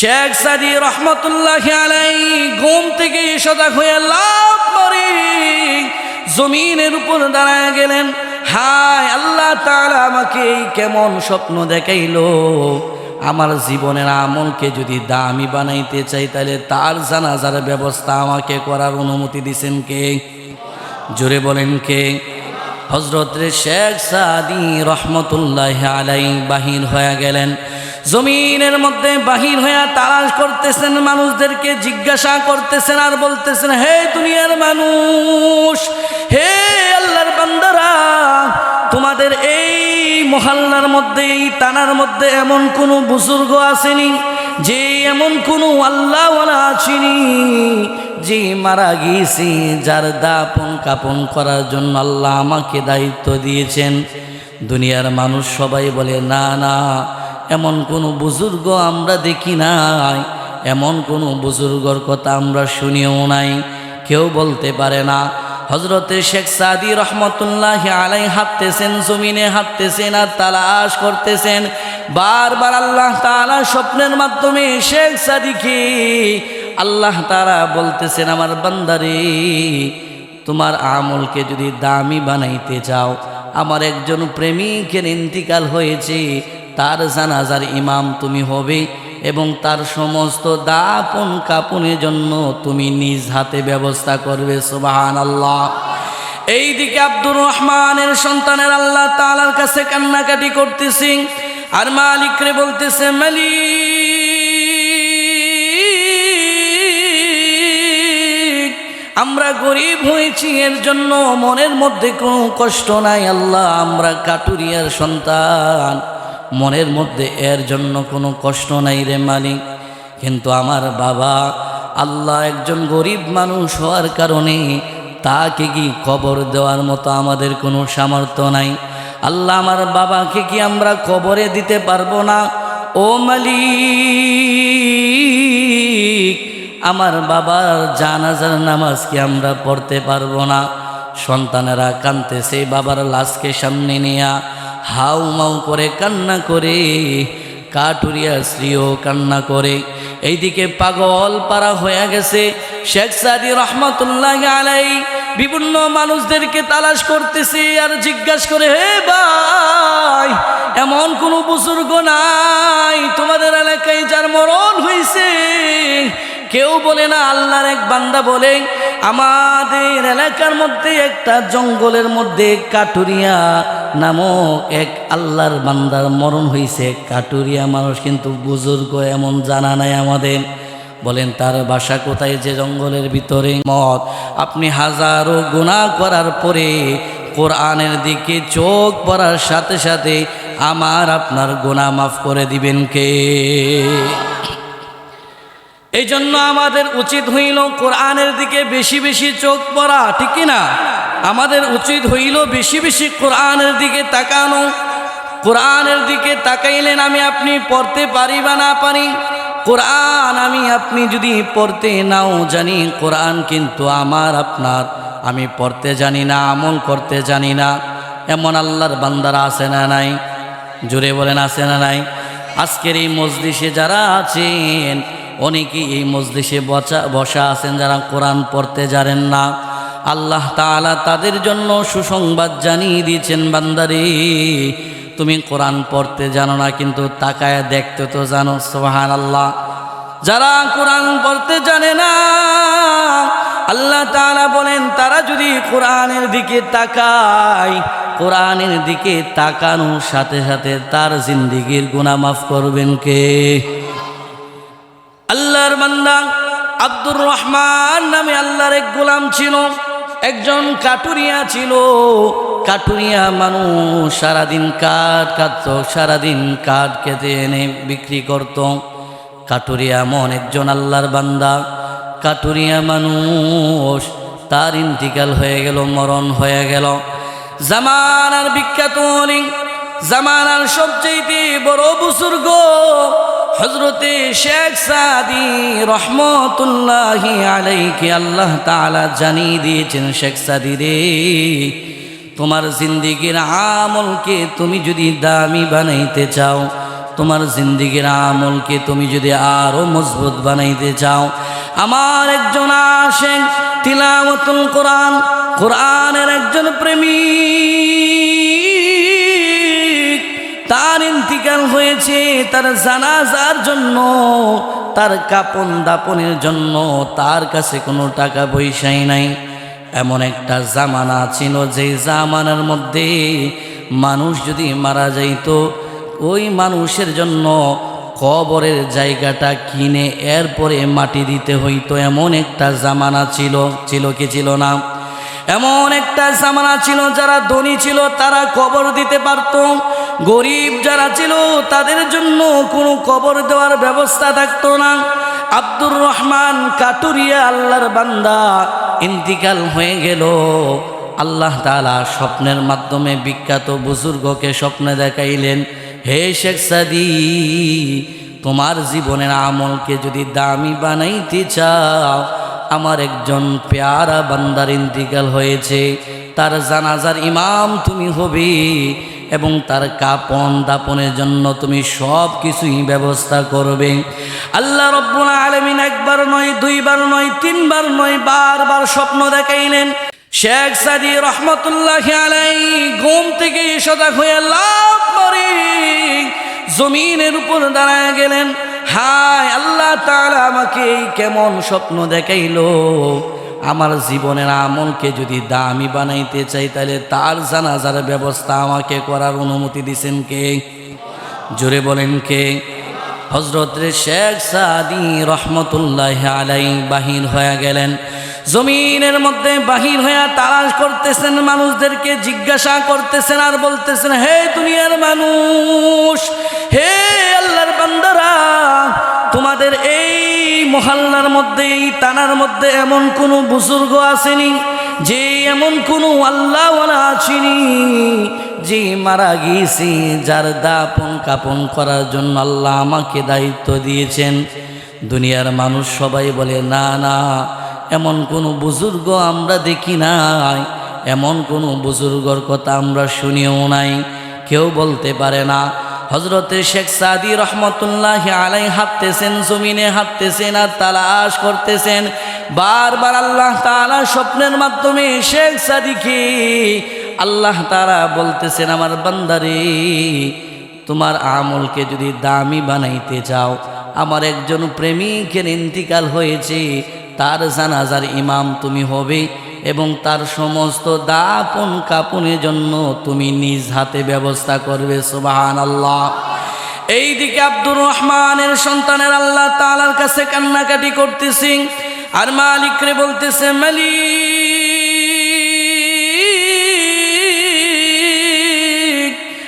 শেখ সাদি রহমতুল্লাহ আলাই ঘুম থেকে সজাগ হয়ে লাভ মারে জমিনের উপর দাঁড়ায় গেলেন। হায় আল্লাহ তাআলা আমাকে কেমন স্বপ্ন দেখাইলো। আমার জীবনের আমলকে যদি দামি বানাইতে চাই, তাহলে তার জানাজার ব্যবস্থা আমাকে করার অনুমতি দিছেন কে? জোরে বলেন কে? হজরত শেখ সাদি রহমতুল্লাহ আলাই বাহির হয়ে গেলেন। জমিনের মধ্যে বাহির হয়ে তালাশ করতেছেন, মানুষদেরকে জিজ্ঞাসা করতেছেন আর বলতেছেন, হে দুনিয়ার মানুষ, হে আল্লাহর বান্দারা, তোমাদের এই মহল্লার মধ্যে, এই তানার মধ্যে এমন কোনো বুজুর্গ আসেনি, যে এমন কোনো আল্লাহওয়ালা আসেনি, যে মারা গিয়েছে, যার দাপন কাপন করার জন্য আল্লাহ আমাকে দায়িত্ব দিয়েছেন? দুনিয়ার মানুষ সবাই বলে, না না এমন কোনো বুজুর্গ আমরা দেখি নাই, এমন কোনো বুজুর্গর কথা আমরা শুনিও নাই, কেউ বলতে পারে না। হজরতে শেখ সাদি রহমতুল্লাহ আলাই হাঁটতেছেন, জমিনে হাঁটতেছেন আর তালাশ করতেছেন। বারবার আল্লাহ তালা স্বপ্নের মাধ্যমে শেখ সাদিকে আল্লাহ তারা বলতেছেন, আমার বান্দারে, তোমার আমলকে যদি দামি বানাইতে চাও, আমার একজন প্রেমিকের ইন্তিকাল হয়েছে তার জানাজার ইমাম তুমি হবে এবং তার সমস্ত দাপন কাপনের জন্য তুমি নিজ হাতে ব্যবস্থা করবে সুবাহান আল্লাহ এইদিকে আব্দুর রহমানের সন্তানের আল্লাহ তালার কাছে কান্নাকাটি করতেছি আর মালিকরে বলতেছে, মালিক, আমরা গরিব হয়েছি, এর জন্য মনের মধ্যে কোনো কষ্ট নাই, আল্লাহ, আমরা কাটুরিয়ার সন্তান। মনের মধ্যে এর জন্য কোনো কষ্ট নাই রে মালিক। কিন্তু আমার বাবা আল্লাহ একজন গরিব মানুষ হওয়ার কারণে তাকে কি কবর দেওয়ার মতো আমাদের কোনো সামর্থ্য নাই। আল্লাহ আমার বাবাকে কি আমরা কবরে দিতে পারব না? ও মালিক, আমার বাবার জানাজার নামাজ কি আমরা পড়তে পারব না? সন্তানেরা কানতেছে বাবার লাশকে সামনে নিয়া হাউ মাউ করে কান্না করে কাটুরিয়া স্ত্রীও কান্না করে। এইদিকে পাগল পারা হয়ে গেছে। শেখ সাদি রহমতুল্লাহ আলাই বিভিন্ন মানুষদেরকে তালাশ করতেছে আর জিজ্ঞাসা করে, হে ভাই, এমন কোনো বুজুর্গ নাই তোমাদের এলাকায় যার মরণ হয়েছে কেউ বলে না, আল্লাহর এক বান্দা বলে আমাদের এলাকার মধ্যে একটা জঙ্গলের মধ্যে কাটুরিয়া নামক এক আল্লাহর বান্দার মরণ হয়েছে কাটুরিয়া মানুষ কিন্তু বুজুর্গ, এমন জানা নাই আমাদের। বলেন, তার বাসা কোথায় যে জঙ্গলের ভিতরে মত আপনি হাজারো গুণা করার পরে কোরআনের দিকে চোখ পড়ার সাথে সাথে আমার আপনার গোনা মাফ করে দিবেন কে? এই জন্য আমাদের উচিত হইল কোরআনের দিকে বেশি বেশি চোখ পড়া, ঠিক না আমাদের উচিত হইল বেশি বেশি কোরআনের দিকে তাকানো। কোরআনের দিকে তাকাইলেন আমি আপনি পড়তে পারি বা না পারি? কোরআন আমি আপনি যদি পড়তে নাও জানি, কোরআন কিন্তু আমার, আপনার। আমি পড়তে জানি না, আমল করতে জানি না। এমন আল্লাহর বান্দারা আছে না নাই? জুড়ে বলেন, আছে না নাই? আজকের এই মজলিসে যারা আছেন অনেকেই এই মজলিসে বসা বসা আছেন যারা কোরআন পড়তে জানেন না। আল্লাহ তাআলা তাদের জন্য সুসংবাদ জানিয়ে দিয়েছেন, বান্দারে, তুমি কোরআন পড়তে জানো না, কিন্তু তাকায় দেখতে তো জানো সোহান আল্লাহ যারা কোরআন পড়তে জানে না, আল্লাহ তাআলা বলেন, তারা যদি কোরআনের দিকে তাকায়, কোরআনের দিকে তাকানোর সাথে সাথে তার জিন্দিগির গুনাহ মাফ করবেন কে? আল্লাহর বান্দা আব্দুর রহমান নামে আল্লাহর এক গোলাম ছিল, একজন কাটুরিয়া ছিল। কাটুরিয়া মানুষ সারাদিন কাঠ কাটত, সারাদিন কাঠ কেটে এনে বিক্রি করত। কাটুরিয়া মন একজন আল্লাহর বান্দা। কাটুরিয়া মানুষ, তার ইন্তিকাল হয়ে গেল, মরণ হয়ে গেল। জামানার বিখ্যাত জামানার সবচেয়ে বড় বুজুর্গ হজরতে শেখ সাদি রহমতুল্লাহ আলাইকে আল্লাহ তাআলা জানিয়ে দিয়েছেন, শেখ সাদি রে, তোমার জিন্দিগির আমলকে তুমি যদি দামি বানাইতে চাও, তোমার জিন্দিগির আমলকে তুমি যদি আরও মজবুত বানাইতে চাও, আমার একজন আসেন তিলাওয়াতুল কোরআন, কোরআনের একজন প্রেমিক তার ইন্তিকাল হয়েছে, তার জানাজার জন্য, তার কাপন দাপনের জন্য তার কাছে কোনো টাকা পয়সাই নাই। এমন একটা জামানা ছিল যে জামানার মধ্যে মানুষ যদি মারা যাইত, ওই মানুষের জন্য কবরের জায়গাটা কিনে এরপরে মাটি দিতে হইতো। এমন একটা জামানা ছিল ছিল কি ছিল না? এমন একটা জামানা ছিল, যারা ধনী ছিল তারা কবর দিতে পারত। গরিব যারা ছিল, তাদের জন্য কোনো কবর দেওয়ার ব্যবস্থা থাকতো না। আব্দুর রহমান কাটুরিয়া আল্লাহর বান্দা ইন্তিকাল হয়ে গেল। আল্লাহ তালা স্বপ্নের মাধ্যমে বিখ্যাত বুজুর্গকে স্বপ্নে দেখাইলেন, হে শেখ সাদি, তোমার জীবনের আমলকে যদি দামি বানাইতে চাও, আমার একজন পেয়ারা বান্দার ইন্তিকাল হয়েছে। তার জানাজার ইমাম তুমি হবে। এবং তার কাপন দাপনের জন্য তুমি সব কিছুই ব্যবস্থা করবে। আল্লাহ রব্বুল আলমিন একবার নয়, দুইবার নয়, তিনবার নয়, বারবার স্বপ্ন দেখাইলেন। শেখ সাদি রহমতুল্লাহ আলাই ঘুম থেকে সজাগ হয়ে লাভ মরে জমিনের উপর দাঁড়ায় গেলেন। হায় আল্লাহ তাআলা আমাকে কেমন স্বপ্ন দেখাইলো। আমার জীবনের আমলকে যদি দামি বানাইতে চাই, তাহলে তার জানাজার ব্যবস্থা আমাকে করার অনুমতি দিছেন কে? জোরে বলেন কে? হজরত শেখ সাদি রহমতুল্লাহ আলাই বাহির হয়ে গেলেন। জমিনের মধ্যে বাহির হয়ে তালাশ করতেছেন, মানুষদেরকে জিজ্ঞাসা করতেছেন আর বলতেছেন, হে দুনিয়ার মানুষ, হে আল্লাহর বান্দারা, তোমাদের এই মহল্লার মধ্যে, এই তানার মধ্যে এমন কোনো বুজুর্গ আসেনি, যে এমন কোনো আল্লাহওয়ালা আছেনি যে মারা গিয়েছি, যার দাপন কাপন করার জন্য আল্লাহ আমাকে দায়িত্ব দিয়েছেন। দুনিয়ার মানুষ সবাই বলে, না না, এমন কোনো বুজুর্গ আমরা দেখি নাই, এমন কোনো বুজুর্গর কথা আমরা শুনিও নাই। কেউ বলতে পারে না হজরতে শেখ সাদি রহমতুল্লাহ আলাই হাঁটতেছেন, জমিনে হাঁটতেছেন আর তালাশ করতেছেন। বারবার আল্লাহ তালা স্বপ্নের মাধ্যমে শেখ সাদিকে আল্লাহ তারা বলতেছেন, আমার বান্দারে, তোমার আমলকে যদি দামি বানাইতে চাও, আমার একজন প্রেমিকের ইন্তিকাল হয়েছে, তার জানাজার ইমাম তুমি হবে। এবং তার সমস্ত দাপন কাপনের জন্য তুমি নিজ হাতে ব্যবস্থা করবে সুবাহান আল্লাহ এইদিকে আব্দুর রহমানের সন্তানের আল্লাহ তালার কাছে কান্নাকাটি করতেছি আর মালিকরে বলতেছে, মালিক,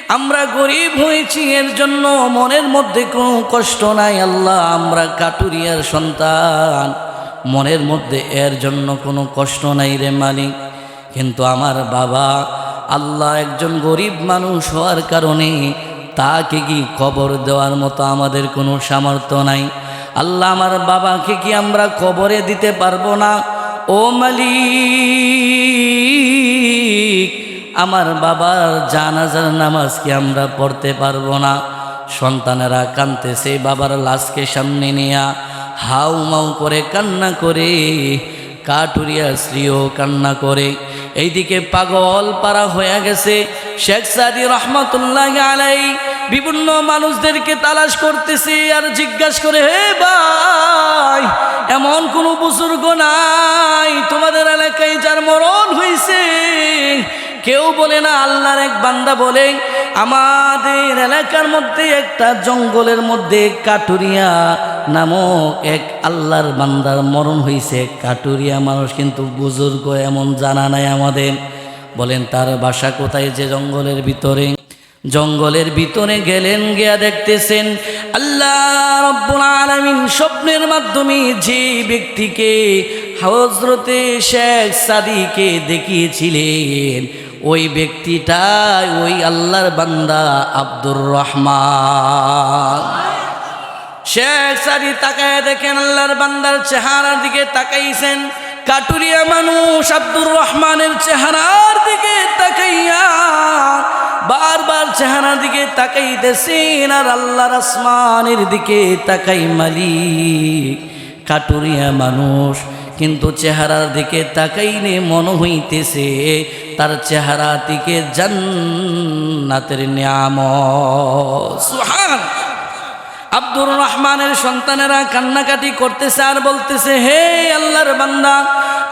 আমরা গরিব হয়েছি, এর জন্য মনের মধ্যে কোনো কষ্ট নাই, আল্লাহ, আমরা কাটুরিয়ার সন্তান। মনের মধ্যে এর জন্য কোনো কষ্ট নাই রে মালিক। কিন্তু আমার বাবা আল্লাহ একজন গরিব মানুষ হওয়ার কারণে তাকে কি কবর দেওয়ার মতো আমাদের কোনো সামর্থ্য নাই। আল্লাহ আমার বাবাকে কি আমরা কবরে দিতে পারব না? ও মালিক, আমার বাবার জানাজার নামাজ কি আমরা পড়তে পারব না? সন্তানেরা কানতেছে বাবার লাশকে সামনে নিয়া হাউ মাউ করে কান্না করে, কাটুরিয়া স্ত্রীও কান্না করে। এইদিকে পাগল পারা হয়ে গেছে। শেখ সাদি রহমতুল্লাহ আলাই বিভিন্ন মানুষদেরকে তালাশ করতেছে আর জিজ্ঞাসা করে, হে ভাই, এমন কোনো বুজুর্গ নাই? তোমাদের এলাকায় যার মরণ হয়েছে কেউ বলে না, আল্লাহর এক বান্দা বলে, আমাদের এলাকার মধ্যে একটা জঙ্গলের মধ্যে কাটুরিয়া নামক এক আল্লাহর বান্দার মরণ হয়েছে কাটুরিয়া মানুষ কিন্তু বুজুর্গ, এমন জানা নাই আমাদের। বলেন, তার বাসা কোথায় যে জঙ্গলের ভিতরে? জঙ্গলের ভিতরে গেলেন, গিয়া দেখতেছেন আল্লাহ রব্বুল স্বপ্নের মাধ্যমে যে ব্যক্তিকে হজরতে শেখ সাদিকে দেখিয়েছিলেন ওই ব্যক্তিটাই ওই আল্লাহর বান্দা আব্দুর রহমান। শেখ সাদি তাকায় দেখেন আল্লাহর বান্দার চেহারার দিকে তাকাইছেন। কাটুরিয়া মানুষ আব্দুর রহমানের চেহারার দিকে তাকাইয়া বারবার চেহারার দিকে তাকাইতেছেন আর আল্লাহর আসমানের দিকে তাকাই মালিক। কাটুরিয়া মানুষ কিন্তু চেহারার দিকে তাকাইলে মনে হইতেছে, তার চেহারা দিকে জান্নাতের নিয়াম সুহান আব্দুর রহমানের সন্তানেরা কান্নাকাটি করতেছে আর বলতেছে, হে আল্লাহর বান্দা,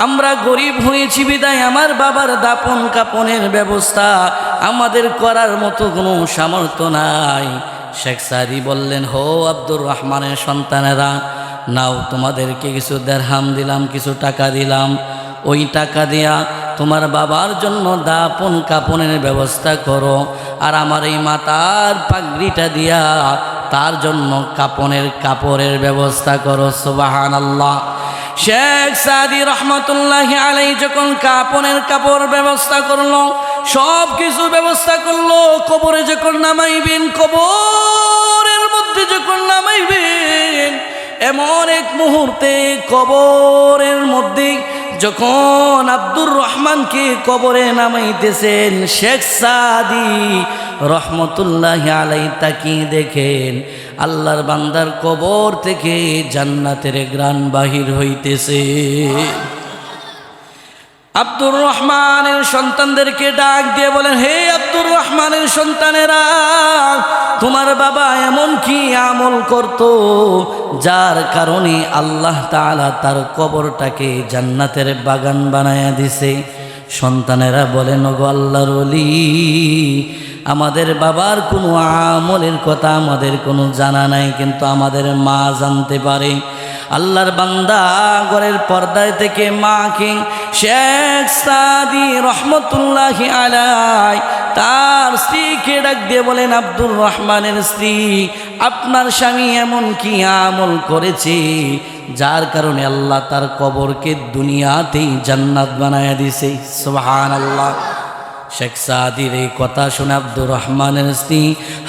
আমরা গরিব হয়েছি বিদায়, আমার বাবার দাপন কাপনের ব্যবস্থা আমাদের করার মতো কোনো সামর্থ্য নাই। শেখ সাদি বললেন, হো আব্দুর রহমানের সন্তানেরা নাও, তোমাদেরকে কিছু দেড়হাম দিলাম, কিছু টাকা দিলাম। ওই টাকা দিয়া তোমার বাবার জন্য দাপন কাপনের ব্যবস্থা করো। আর আমার এই মাতার পাগড়িটা দিয়া তার জন্য কাপনের কাপড়ের ব্যবস্থা করো সুবাহান আল্লাহ শেখ সাদি রহমতুল্লাহ আলাই যখন কাপনের কাপড় ব্যবস্থা করল সব কিছু ব্যবস্থা করল, কবরে যখন নামাইবেন, কবরের মধ্যে যখন নামাইবেন এমন এক মুহূর্তে কবরের মধ্যে যখন আব্দুর রহমানকে কবরে নামাইতেছেন, শেখ সাদি রহমতুল্লাহ আলাই তাকিয়ে দেখেন, আল্লাহর বান্দার কবর থেকে জান্নাতের গ্রাণ বাহির হইতেছে। আব্দুর রহমানের সন্তানদেরকে ডাক দিয়ে বলেন, হে আব্দুর রহমানের সন্তানেরা, তোমার বাবা এমন কি আমল করত যার কারণে আল্লাহ তাআলা তার কবরটাকে জান্নাতের বাগান বানায়া দিছে? সন্তানেরা বলেন গো আল্লাহর অলি আমাদের বাবার কোনো আমলের কথা আমাদের কোনো জানা নাই, কিন্তু আমাদের মা জানতে পারে। আল্লাহর বান্দা ঘরের পর্দায় থেকে মাকে শেখ সাদি রহমতুল্লাহ আলাই তার স্ত্রীকে ডাক দিয়ে বলেন, আব্দুর রহমানের স্ত্রী, আপনার স্বামী এমন কি আমল করেছে যার কারণে আল্লাহ তার কবরকে দুনিয়াতেই জান্নাত বানায় দিছে সোহান আল্লাহ শেখ সাদির এই কথা শুনে আব্দুর রহমানের স্ত্রী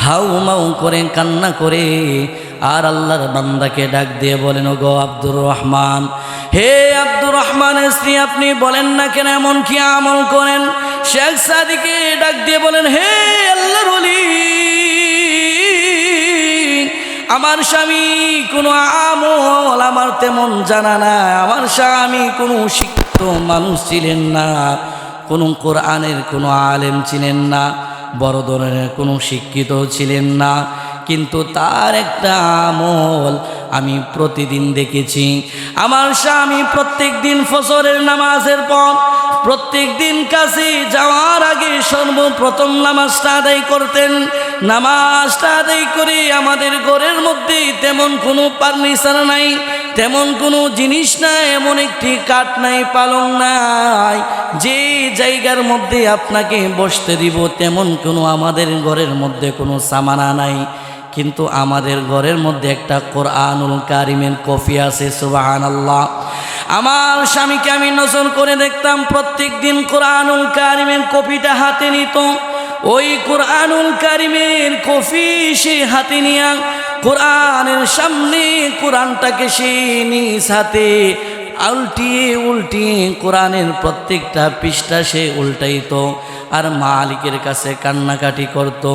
হাউ মাউ করে কান্না করে আর আল্লাহর বান্দাকে ডাক দিয়ে বলেন ও গো আব্দুর রহমান হে আব্দুর রহমান স্ত্রী, আপনি বলেন না কেন এমন কি আমল করেন? শেখ সাদিকে ডাক দিয়ে বলেন, হে আল্লাহর অলি আমার স্বামী কোনো আমল আমার তেমন জানা না আমার স্বামী কোনো শিক্ষিত মানুষ ছিলেন না, কোনো কোরআনের কোনো আলেম ছিলেন না, বড় ধরনের কোনো শিক্ষিত ছিলেন না, কিন্তু তার একটা আমল আমি প্রতিদিন দেখেছি। আমার স্বামী প্রত্যেক দিন ফসরের নামাজের পর প্রত্যেক দিন কাছে যাওয়ার আগে সর্বপ্রথম নামাজটা আদায় করতেন। নামাজটা আদায় করে আমাদের ঘরের মধ্যে তেমন কোনো ফার্নিচার নাই, তেমন কোনো জিনিস নাই, এমন একটি কাঠ নাই, পালং নাই। যে জায়গার মধ্যে আপনাকে বসতে দিব, তেমন কোনো আমাদের ঘরের মধ্যে কোনো সামানা নাই। কিন্তু আমাদের ঘরের মধ্যে একটা কোরআনুল কারিমের কফি আছে সুবাহান আল্লাহ আমার স্বামীকে আমি নজর করে দেখতাম প্রত্যেক দিন কোরআনুল কারিমের কপিটা হাতে নিত। ওই কোরআনুল কারিমের কফি সে হাতে নিয়া কোরআনের সামনে কোরআনটাকে সে নিজ হাতে উল্টিয়ে উল্টিয়ে কোরআনের প্রত্যেকটা পৃষ্ঠা সে উল্টাইতো আর মালিকের কাছে কান্নাকাটি করত।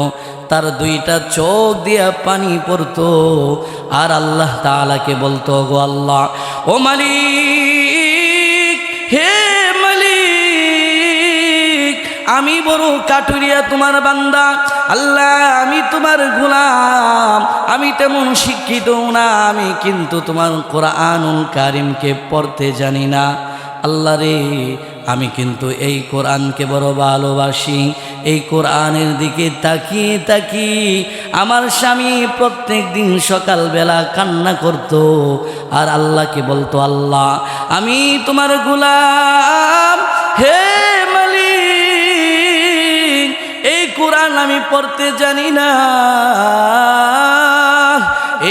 তার দুইটা চোখ দিয়া পানি পড়তো। আর আল্লাহ তাআলাকে বলতো গো আল্লাহ, ও মালিক, হে মালিক, আমি বড় কাটুরিয়া তোমার বান্দা। আল্লাহ, আমি তোমার গোলাম, আমি তেমন শিক্ষিত না, আমি কিন্তু তোমার কোরআন কারিমকে পড়তে জানি না। আল্লাহ রে, আমি কিন্তু এই কোরআনকে বড় ভালোবাসি। এই কোরআনের দিকে তাকিয়ে তাকি আমার স্বামী প্রত্যেক দিন সকালবেলা কান্না করত আর আল্লাহকে বলতো, আল্লাহ, আমি তোমার গোলাম, হে মালিক, এই কোরআন আমি পড়তে জানি না।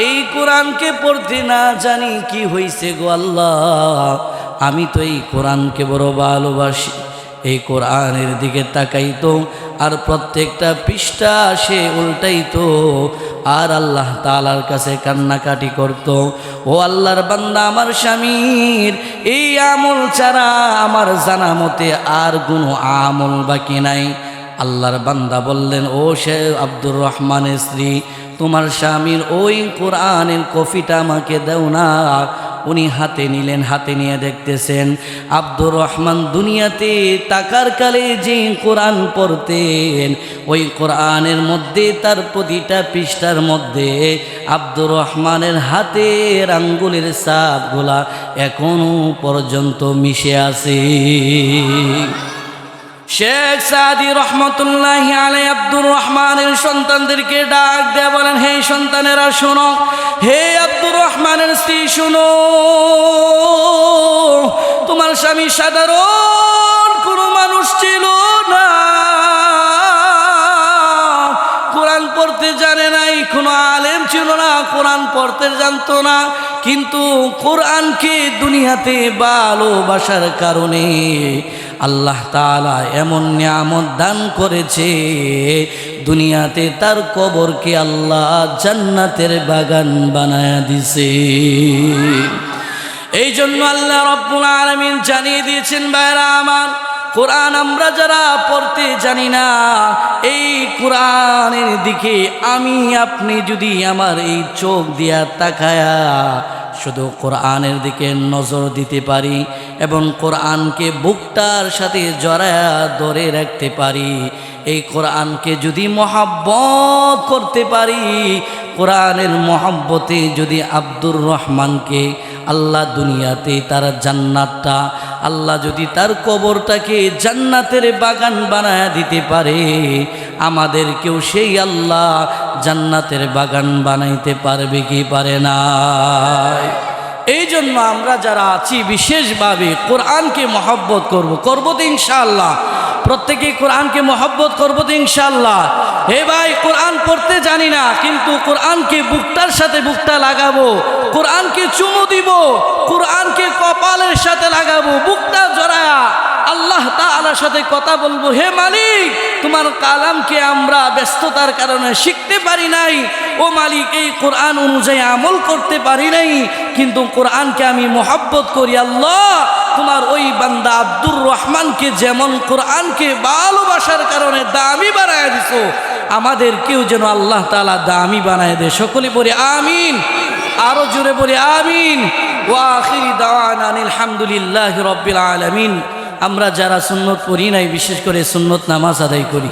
এই কোরআনকে পড়তে না জানি কি হয়েছে গো আল্লাহ। আমি তো এই কোরআনকে বড় ভালোবাসি, এই কোরআনের দিকে তাকাইতো, আর প্রত্যেকটা পৃষ্ঠা সে উল্টাইতো, আর আল্লাহ তালার কাছে কান্নাকাটি করত, ও আল্লাহর বান্দা, আমার স্বামীর এই আমল ছাড়া আমার জানা মতে আর কোনো আমল বাকি নাই। আল্লাহর বান্দা বললেন, ও সে আব্দুর রহমানের স্ত্রী, তোমার স্বামীর ওই কোরআনের কফিটা আমাকে দাও না উনি হাতে নিলেন, হাতে নিয়ে দেখতেছেন, আব্দুর রহমান দুনিয়াতে তাকার কালে যে কোরআন পড়তেন, ওই কোরআনের মধ্যে, তার প্রতিটা পৃষ্ঠার মধ্যে আব্দুর রহমানের হাতের আঙ্গুলের সাপগুলা এখনও পর্যন্ত মিশে আছে। শেখ সাদি রহমতুল্লাহ আলাই আব্দুর রহমানের সন্তানদেরকে ডাক দেয়া বলেন, হে সন্তানেরা, শোনো, হে আব্দুর রহমানের স্ত্রী, শোনো, তোমার স্বামী সাধারণ কোনো মানুষ ছিল না। কোরআন পড়তে জানে নাই, কোনো আলেম ছিল না, কোরআন পড়তে জানতো না, কিন্তু কোরআনকে দুনিয়াতে ভালোবাসার কারণে আল্লাহ তাআলা এমন নিয়ামত দান করেছে, দুনিয়াতে তার কবরকে আল্লাহ জান্নাতের বাগান বানায় দিছে। এই জন্য আল্লাহ রব্বুল আলমিন জানিয়ে দিয়েছেন, ভাইরা আমার, কোরআন আমরা যারা পড়তে জানি না, এই কোরআনের দিকে আমি, আপনি যদি আমার এই চোখ দিয়া তাকায়া শুধু কোরআনের দিকে নজর দিতে পারি এবং কোরআনকে বুকটার সাথে জড়ায়া ধরে রাখতে পারি। এই কোরআনকে যদি মহাব্বত করতে পারি, কোরআনের মহাব্বতে যদি আব্দুর রহমানকে আল্লাহ দুনিয়াতে তার জান্নাতটা, আল্লাহ যদি তার কবরটাকে জান্নাতের বাগান বানায় দিতে পারে, আমাদেরকেও সেই আল্লাহ জান্নাতের বাগান বানাইতে পারবে কি পারে না এই জন্য আমরা যারা আছি, বিশেষভাবে কোরআনকে মহব্বত করব, করব তো ইনশাআল্লাহ। প্রত্যেকেই কোরআনকে মহব্বত করব তো ইনশাআল্লাহ। হে ভাই, কোরআন পড়তে জানি না, কিন্তু কোরআনকে বুকটার সাথে বুকটা লাগাবো, কোরআনকে চুমু দিব, কোরআনকে কপালের সাথে লাগাবো, বুকটা জড়ায়া। আল্লাহ তাআলার সাথে কথা বলব। হে মালিক, তোমার কালামকে আমরা ব্যস্ততার কারণে শিখতে পারি নাই। ও মালিক, এই কোরআন অনুযায়ী আমল করতে পারি নাই। কিন্তু কোরআনকে আমি মহাব্বত করি, আল্লাহ, তোমার ওই বান্দা আব্দুর রহমানকে যেমন কোরআনকে ভালোবাসার কারণে দামি বানায় দিছো আমাদের কেউ যেন আল্লাহ তালা দামি বানায় দেয়। সকলে বলে আমিন, আরও জোরে বলে আমিন। ওয়াখিরি দাওয়ান আলহামদুলিল্লাহ রব্বিল আলামিন। আমরা যারা সুন্নত পড়ি নাই বিশেষ করে সুন্নত নামাজ আদায় করি।